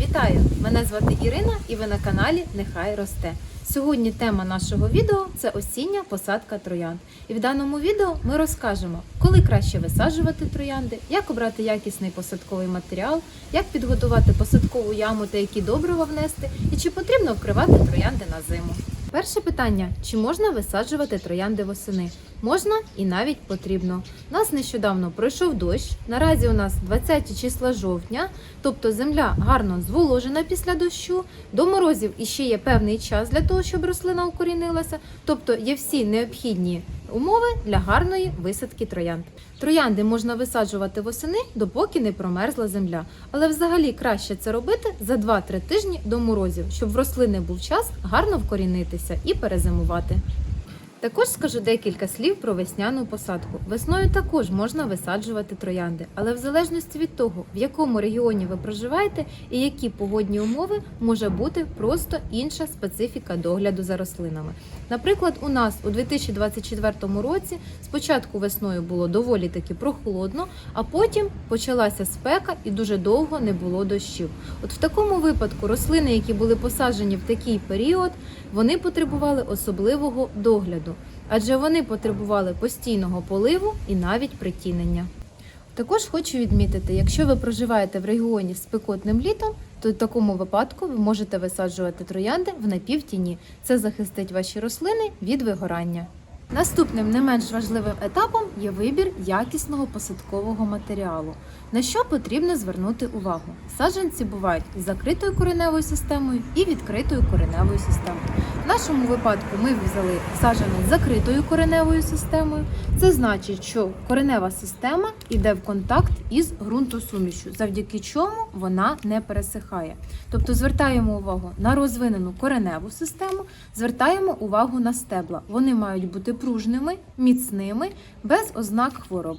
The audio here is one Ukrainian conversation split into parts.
Вітаю! Мене звати Ірина і ви на каналі Нехай росте. Сьогодні тема нашого відео це осіння посадка троянд. І в даному відео ми розкажемо, коли краще висаджувати троянди, як обрати якісний посадковий матеріал, як підготувати посадкову яму та які добрива внести, і чи потрібно вкривати троянди на зиму. Перше питання: чи можна висаджувати троянди восени? Можна і навіть потрібно. У нас нещодавно пройшов дощ. Наразі у нас 20 числа жовтня, тобто земля гарно зволожена після дощу. До морозів іще є певний час для того, щоб рослина укорінилася, тобто є всі необхідні умови для гарної висадки троянд. Троянди можна висаджувати восени, допоки не промерзла земля. Але взагалі краще це робити за 2-3 тижні до морозів, щоб в рослини був час гарно вкорінитися і перезимувати. Також скажу декілька слів про весняну посадку. Весною також можна висаджувати троянди, але в залежності від того, в якому регіоні ви проживаєте і які погодні умови, може бути просто інша специфіка догляду за рослинами. Наприклад, у нас у 2024 році спочатку весною було доволі таки прохолодно, а потім почалася спека і дуже довго не було дощів. От в такому випадку рослини, які були посаджені в такий період, вони потребували особливого догляду, адже вони потребували постійного поливу і навіть притінення. Також хочу відмітити, якщо ви проживаєте в регіоні з спекотним літом, то в такому випадку ви можете висаджувати троянди в напівтіні. Це захистить ваші рослини від вигорання. Наступним не менш важливим етапом є вибір якісного посадкового матеріалу. На що потрібно звернути увагу? Саджанці бувають з закритою кореневою системою і відкритою кореневою системою. Нашому випадку ми взяли саджанець з закритою кореневою системою. Це значить, що коренева система йде в контакт із ґрунтосумішю, завдяки чому вона не пересихає. Тобто звертаємо увагу на розвинену кореневу систему, звертаємо увагу на стебла. Вони мають бути пружними, міцними, без ознак хвороб.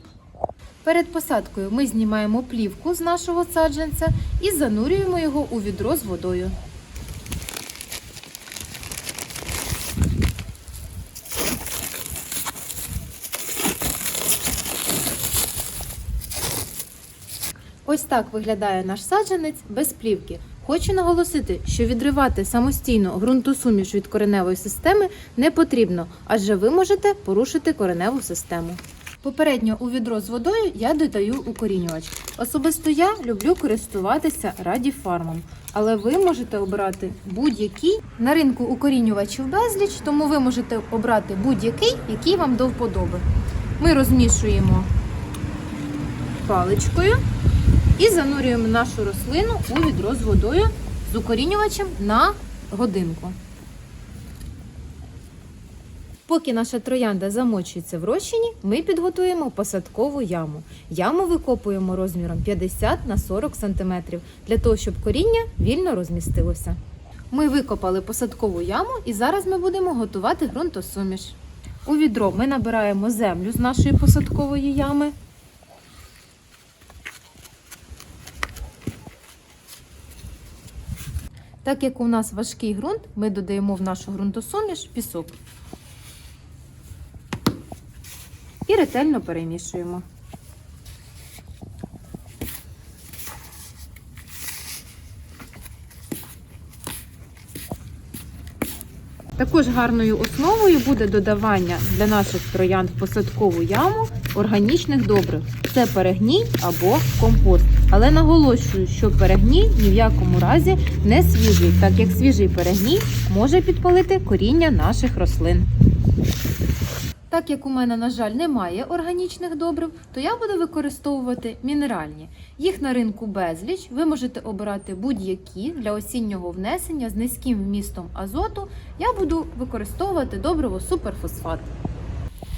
Перед посадкою ми знімаємо плівку з нашого саджанця і занурюємо його у відро з водою. Ось так виглядає наш саджанець без плівки. Хочу наголосити, що відривати самостійно ґрунтосуміш від кореневої системи не потрібно, адже ви можете порушити кореневу систему. Попередньо у відро з водою я додаю укорінювач. Особисто я люблю користуватися радіфармом, але ви можете обрати будь-який. На ринку укорінювачів безліч, тому ви можете обрати будь-який, який вам до вподоби. Ми розмішуємо паличкою і занурюємо нашу рослину у відро з водою з укорінювачем на годинку. Поки наша троянда замочується в розчині, ми підготуємо посадкову яму. Яму викопуємо розміром 50 на 40 см для того, щоб коріння вільно розмістилося. Ми викопали посадкову яму і зараз ми будемо готувати ґрунтосуміш. У відро ми набираємо землю з нашої посадкової ями. Так як у нас важкий ґрунт, ми додаємо в нашу ґрунтосуміш пісок. І ретельно перемішуємо. Також гарною основою буде додавання для наших троянд в посадкову яму органічних добрив. Це перегній або компост. Але наголошую, що перегній ні в якому разі не свіжий, так як свіжий перегній може підпалити коріння наших рослин. Так як у мене, на жаль, немає органічних добрив, то я буду використовувати мінеральні. Їх на ринку безліч. Ви можете обирати будь-які для осіннього внесення з низьким вмістом азоту. Я буду використовувати добриво суперфосфат.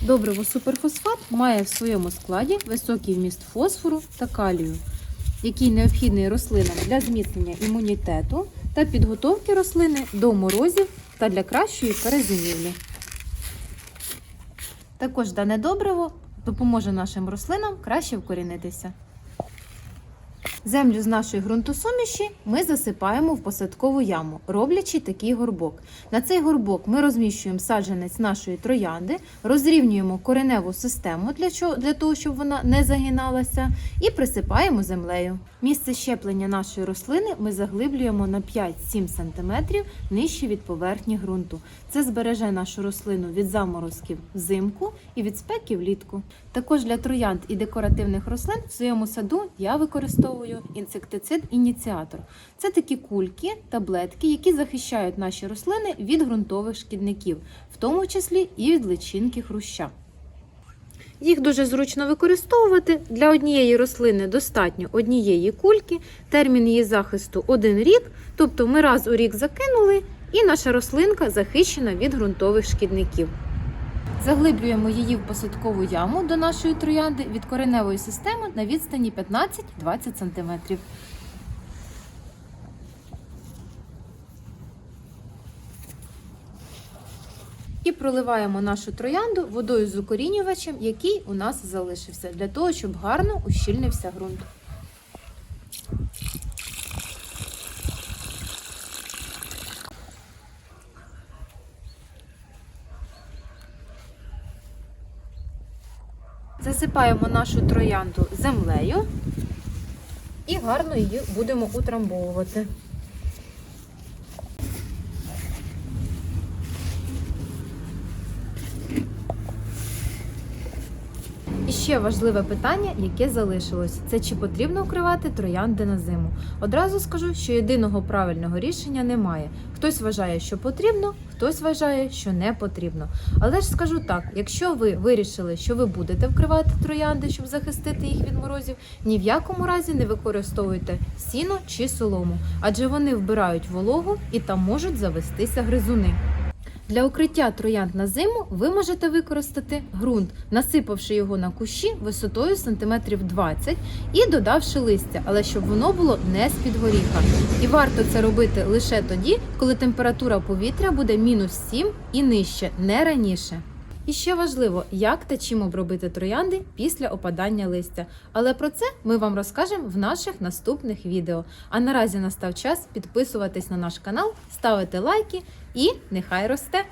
Добриво суперфосфат має в своєму складі високий вміст фосфору та калію, який необхідний рослинам для зміцнення імунітету та підготовки рослини до морозів та для кращої перезимівлі. Також дане добриво допоможе нашим рослинам краще вкорінитися. Землю з нашої ґрунтосуміші ми засипаємо в посадкову яму, роблячи такий горбок. На цей горбок ми розміщуємо саджанець нашої троянди, розрівнюємо кореневу систему для, чого, для того, щоб вона не загиналася, і присипаємо землею. Місце щеплення нашої рослини ми заглиблюємо на 5-7 см нижче від поверхні ґрунту. Це збереже нашу рослину від заморозків взимку і від спеки влітку. Також для троянд і декоративних рослин в своєму саду я використовую інсектицид-ініціатор. Це такі кульки, таблетки, які захищають наші рослини від ґрунтових шкідників, в тому числі і від личинки хруща. Їх дуже зручно використовувати. Для однієї рослини достатньо однієї кульки, термін її захисту один рік, тобто ми раз у рік закинули, і наша рослинка захищена від ґрунтових шкідників. Заглиблюємо її в посадкову яму до нашої троянди від кореневої системи на відстані 15-20 см. І проливаємо нашу троянду водою з укорінювачем, який у нас залишився, для того, щоб гарно ущільнився ґрунт. Засипаємо нашу троянду землею і гарно її будемо утрамбовувати. Ще важливе питання, яке залишилось, це чи потрібно укривати троянди на зиму. Одразу скажу, що єдиного правильного рішення немає. Хтось вважає, що потрібно, хтось вважає, що не потрібно. Але ж скажу так: якщо ви вирішили, що ви будете вкривати троянди, щоб захистити їх від морозів, ні в якому разі не використовуйте сіно чи солому, адже вони вбирають вологу і там можуть завестися гризуни. Для укриття троянд на зиму ви можете використати ґрунт, насипавши його на кущі висотою сантиметрів 20 і додавши листя, але щоб воно було не з-під горіха. І варто це робити лише тоді, коли температура повітря буде мінус 7 і нижче, не раніше. І ще важливо, як та чим обробити троянди після опадання листя. Але про це ми вам розкажемо в наших наступних відео. А наразі настав час підписуватись на наш канал, ставити лайки і нехай росте!